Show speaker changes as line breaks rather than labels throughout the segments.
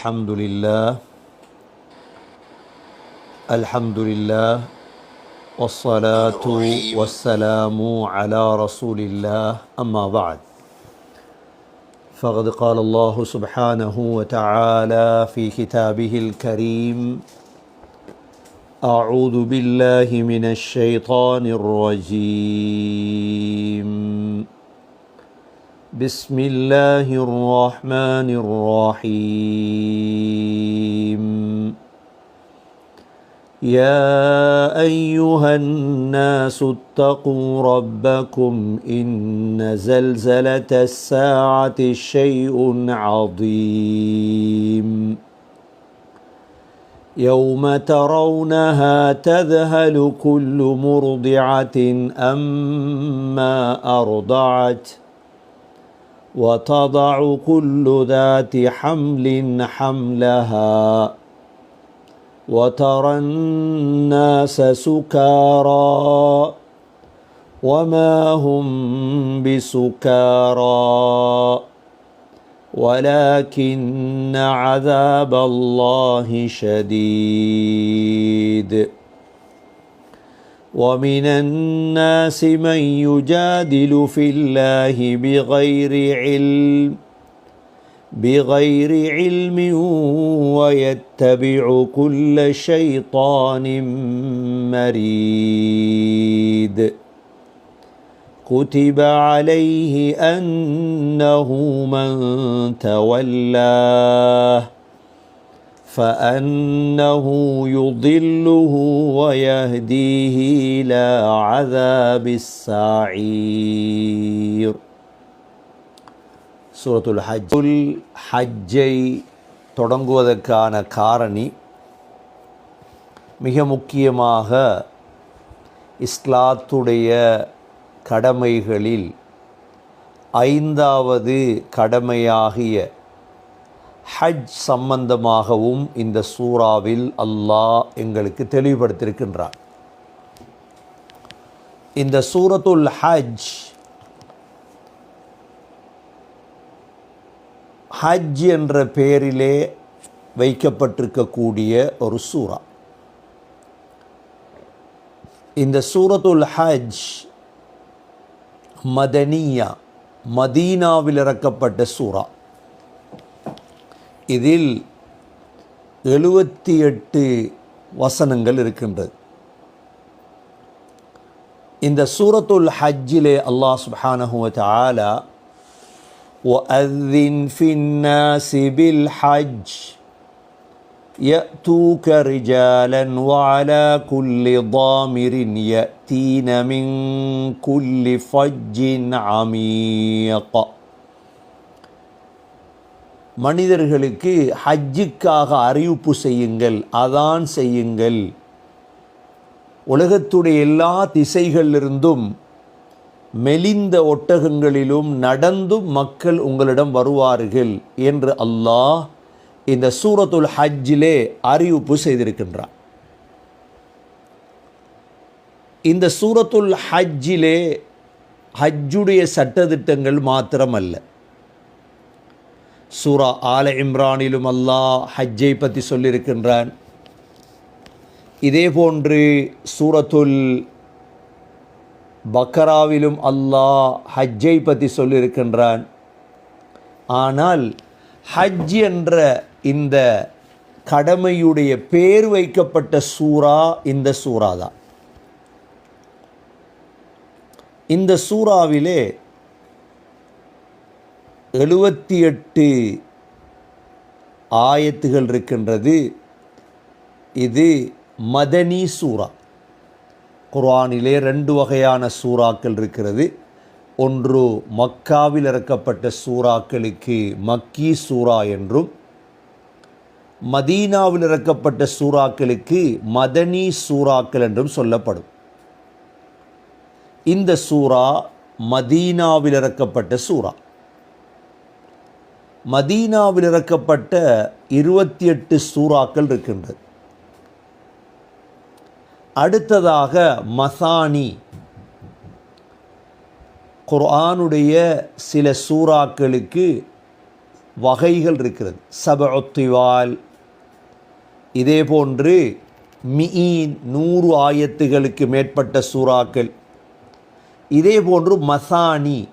الحمد لله الحمد لله والصلاة والسلام على رسول الله أما بعد. فقد قال الله سبحانه وتعالى في كتابه الكريم أعوذ بالله من الشيطان الرجيم. بسم الله الرحمن الرحيم. يا أيها الناس اتقوا ربكم إن زلزلة الساعة شيء عظيم. يوم ترونها تذهل كل مرضعة أما أرضعت وتضع كل ذات حمل حملها وترى الناس سكارى وما هم بسكارى ولكن عذاب الله شديد. ومن الناس من يجادل في الله بغير علم بغير علم ويتبع كل شيطان مريد. كتب عليه أنه من تولاه. فانه يضله ويهديه الى عذاب السعير சூரத்துல் ஹஜ்ஜுல் ஹஜ்ஜை தொடங்குவதற்கான காரணி மிக முக்கியமாக இஸ்லாத்துடைய கடமைகளில் ஐந்தாவது கடமையாகிய ஹஜ் சம்பந்தமாகவும் இந்த சூறாவில் அல்லாஹ் எங்களுக்கு தெளிவுபடுத்தியிருக்கின்றார் இந்த சூரத்துல் ஹஜ் ஹஜ் என்ற பெயரிலே வைக்கப்பட்டிருக்கக்கூடிய ஒரு சூறா. இந்த சூரத்துல் ஹஜ் மதனியா மதீனாவில் இறக்கப்பட்ட சூறா. இதில் எழுபத்தி எட்டு வசனங்கள் இருக்கின்றது இந்த சூரத்துல் ஹஜ்ஜிலே அல்லாஹ் சுப்ஹானஹு வ தஆலா وأذن في الناس بالحج يأتوك رجالا وعلى كل ضامر يأتين من كل فج عميق மனிதர்களுக்கு ஹஜ்ஜுக்காக அறிவிப்பு செய்யுங்கள் அதான் செய்யுங்கள். உலகத்துடைய எல்லா திசைகளிலிருந்தும் மெலிந்த ஒட்டகங்களிலும் நடந்தும் மக்கள் உங்களிடம் வருவார்கள் என்று அல்லாஹ் இந்த சூரத்துல் ஹஜ்ஜிலே அறிவிப்பு செய்திருக்கின்றார் இந்த சூரத்துல் ஹஜ்ஜிலே ஹஜ்ஜுடைய சட்டத்திட்டங்கள் மாத்திரமல்ல. சூரா ஆல இம்ரானிலும் அல்லாஹ் ஹஜ்ஜை பற்றி சொல்லியிருக்கின்றான் இதே போன்று சூரத்துல் பக்கராவிலும் அல்லாஹ் ஹஜ்ஜை பற்றி சொல்லியிருக்கின்றான் ஆனால் ஹஜ் என்ற இந்த கடமையுடைய பேர் வைக்கப்பட்ட சூறா இந்த சூறா தான் இந்த சூறாவிலே எழுபத்தி எட்டு ஆயத்துகள் இருக்கின்றது. இது மதனி சூறா. குர்ஆனிலே ரெண்டு வகையான சூறாக்கள் இருக்கிறது. ஒன்று மக்காவில் இறக்கப்பட்ட சூறாக்களுக்கு மக்கி சூறா என்றும் மதீனாவில் இறக்கப்பட்ட சூறாக்களுக்கு மதனி சூறாக்கள் என்றும் சொல்லப்படும். இந்த சூறா மதீனாவில் இறக்கப்பட்ட சூறா. மதீனாவில் இறக்கப்பட்ட இருபத்தி எட்டு சூறாக்கள் இருக்கின்றது. அடுத்ததாக மசானி. குர்ஆனுடைய சில சூறாக்களுக்கு வகைகள் இருக்கிறது. சபொத்திவால் இதே போன்று மியின் நூறு ஆயத்துகளுக்கு மேற்பட்ட சூறாக்கள். இதே போன்று மசானி.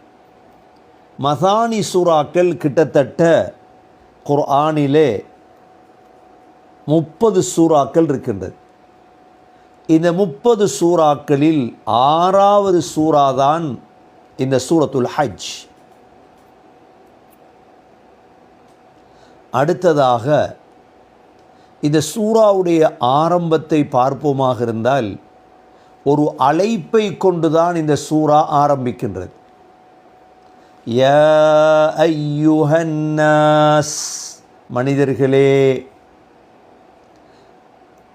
மசானி சூறாக்கள் கிட்டத்தட்ட குர்ஆனிலே முப்பது சூறாக்கள் இருக்கின்றது. இந்த முப்பது சூறாக்களில் ஆறாவது சூறாதான் இந்த சூரத்துல் ஹஜ். அடுத்ததாக இந்த சூறாவுடைய ஆரம்பத்தை பார்ப்போமாக இருந்தால் ஒரு அழைப்பை கொண்டுதான் இந்த சூறா ஆரம்பிக்கின்றது. யா ஐயுஹன்னாஸ் மனிதர்களே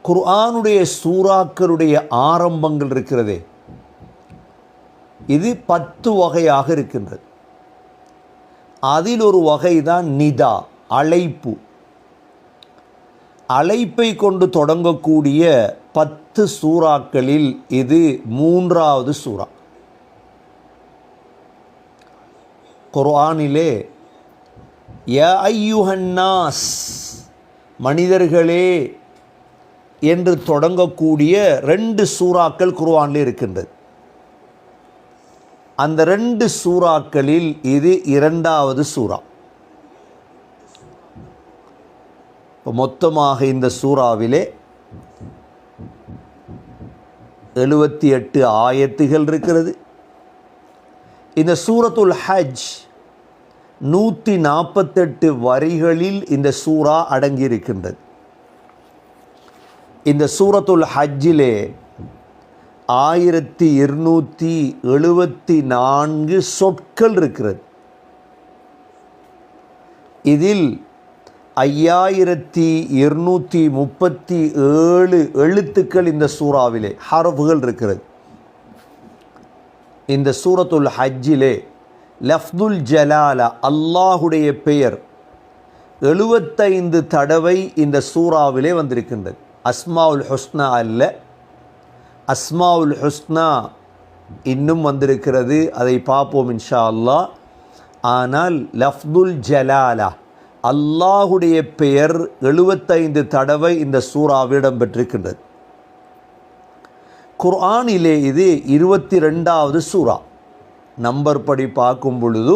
குர்ஆனுடைய சூறாக்களுடைய ஆரம்பங்கள் இருக்கிறதே இது பத்து வகையாக இருக்கின்றது அதில் ஒரு வகை தான் நிதா அழைப்பு அழைப்பை கொண்டு தொடங்கக்கூடிய பத்து சூறாக்களில் இது மூன்றாவது சூறா குர்ஆனிலே ய ஐயுஹன்னாஸ் மனிதர்களே என்று தொடங்கக்கூடிய ரெண்டு சூறாக்கள் குர்ஆனில் இருக்கின்றது. அந்த ரெண்டு சூறாக்களில் இது இரண்டாவது சூறா. இப்போ மொத்தமாக இந்த சூறாவிலே எழுபத்தி எட்டு ஆயத்துகள் இருக்கிறது. இந்த சூரத்துல் ஹஜ் நூற்றி நாற்பத்தெட்டு வரிகளில் இந்த சூறா அடங்கியிருக்கின்றது. இந்த சூரத்துல் ஹஜ்ஜிலே ஆயிரத்தி இருநூற்றி எழுபத்தி நான்கு சொற்கள் இருக்கிறது. இதில் ஐயாயிரத்தி இருநூற்றி முப்பத்தி ஏழு எழுத்துக்கள் இந்த சூறாவிலே ஹரஃபுகள் இருக்கிறது. இந்த சூரத்துல் ஹஜ்ஜிலே லஃப்துல் ஜலாலா அல்லாஹுடைய பெயர். எழுபத்தைந்து தடவை இந்த சூறாவிலே வந்திருக்கின்றது. அஸ்மாவுல் ஹுஸ்னா அல்ல. அஸ்மாவுல் ஹுஸ்னா இன்னும் வந்திருக்கிறது. அதை பார்ப்போம் இன்ஷா அல்லாஹ் ஆனால் லஃப்துல் ஜலாலா அல்லாஹுடைய பெயர் எழுபத்தைந்து தடவை இந்த சூறாவிடம் இடம்பெற்றிருக்கின்றது. குர்ஆனிலே இது இருபத்தி ரெண்டாவது சூறா. நம்பர் படி பார்க்கும் பொழுது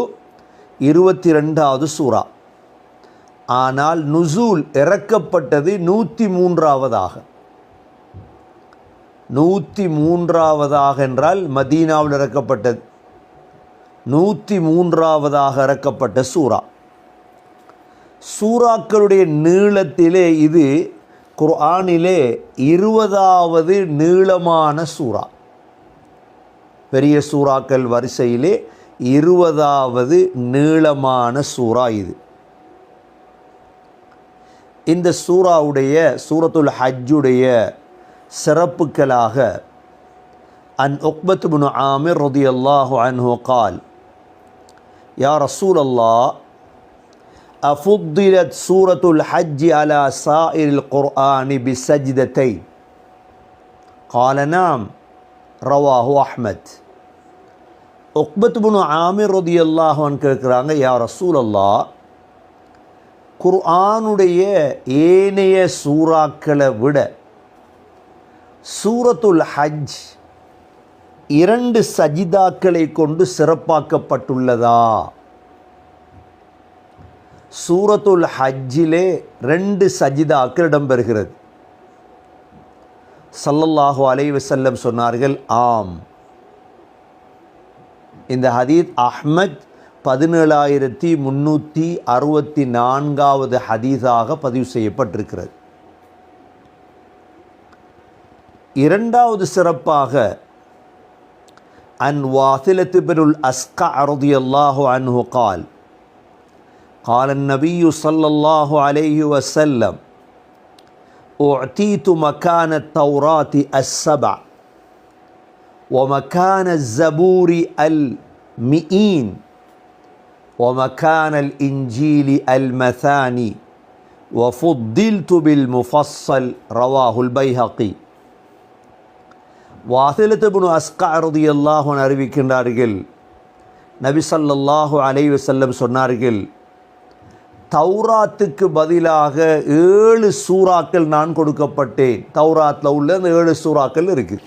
இருபத்தி ரெண்டாவது சூறா. ஆனால் நுசூல் இறக்கப்பட்டது நூற்றி மூன்றாவதாக நூற்றி மூன்றாவதாக என்றால் மதீனாவில் இறக்கப்பட்டது. நூற்றி மூன்றாவதாக இறக்கப்பட்ட சூறா. சூறாக்களுடைய நீளத்திலே இது குர்ஆனிலே இருபதாவது நீளமான சூறா. பெரிய சூறாக்கள் வரிசையிலே இருபதாவது நீளமான சூறா இது. இந்த சூறாவுடைய சூரத்துல் ஹஜ்ஜுடைய சிறப்புக்களாக அன் ஒக்பத் பின் ஆமிர் ரதியல்லாஹு அன்ஹு கால் யா ரசூல் அல்லாஹ் அஃபுத்திரத் சூரத்துல் ஹஜ் அலா சாஇல் குர்ஆனி பி சஜிதத்தை காலனாம் ரவாஹு அஹ்மத் ஒக்பத் புனு ஆமிர் ரதி அல்லாஹான் கேட்குறாங்க யார் ரசூல் அல்லா குர்ஆனுடைய ஏனைய சூறாக்களை விட சூரத்துல் ஹஜ் இரண்டு சஜிதாக்களை கொண்டு சிறப்பாக்கப்பட்டுள்ளதா? சூரத்துல் ஹஜ்ஜிலே ரெண்டு சஜிதாக்கள் இடம்பெறுகிறது. சல்லல்லாஹு அலைவ செல்லம் சொன்னார்கள் ஆம். இந்த ஹதீத் அஹ்மத் பதினேழாயிரத்தி முன்னூற்றி அறுபத்தி நான்காவது ஹதீஸாக பதிவு செய்யப்பட்டிருக்கிறது. இரண்டாவது சிறப்பாக அன் வாசிலத்து பெருல் அஸ்கா ரதியல்லாஹு அன்ஹு கால் قال النبي صلى الله عليه وسلم أعطيت مكان التوراة السبع ومكان الزبور المئين ومكان الإنجيل المثاني وفضلت بالمفصل رواه البيهقي வாசிலத்து பின் அஸ்கா ரதியல்லாஹு அறிவிக்கின்றார்கள் நபி ஸல்லல்லாஹு அலைஹி வஸல்லம் சொன்னார்கள் தௌராத்துக்கு பதிலாக ஏழு சூறாக்கள் நான் கொடுக்கப்பட்டேன். தௌராத்தில் உள்ள அந்த ஏழு சூறாக்கள் இருக்கு.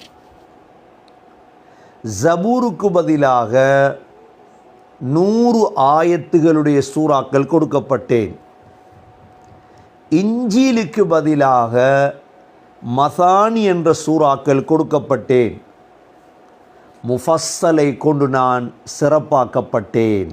ஜபூருக்கு பதிலாக நூறு ஆயத்துகளுடைய சூறாக்கள் கொடுக்கப்பட்டேன். இஞ்சிலுக்கு பதிலாக மசானி என்ற சூறாக்கள் கொடுக்கப்பட்டேன். முஃபஸ்ஸலை கொண்டு நான் சிறப்பாக்கப்பட்டேன்.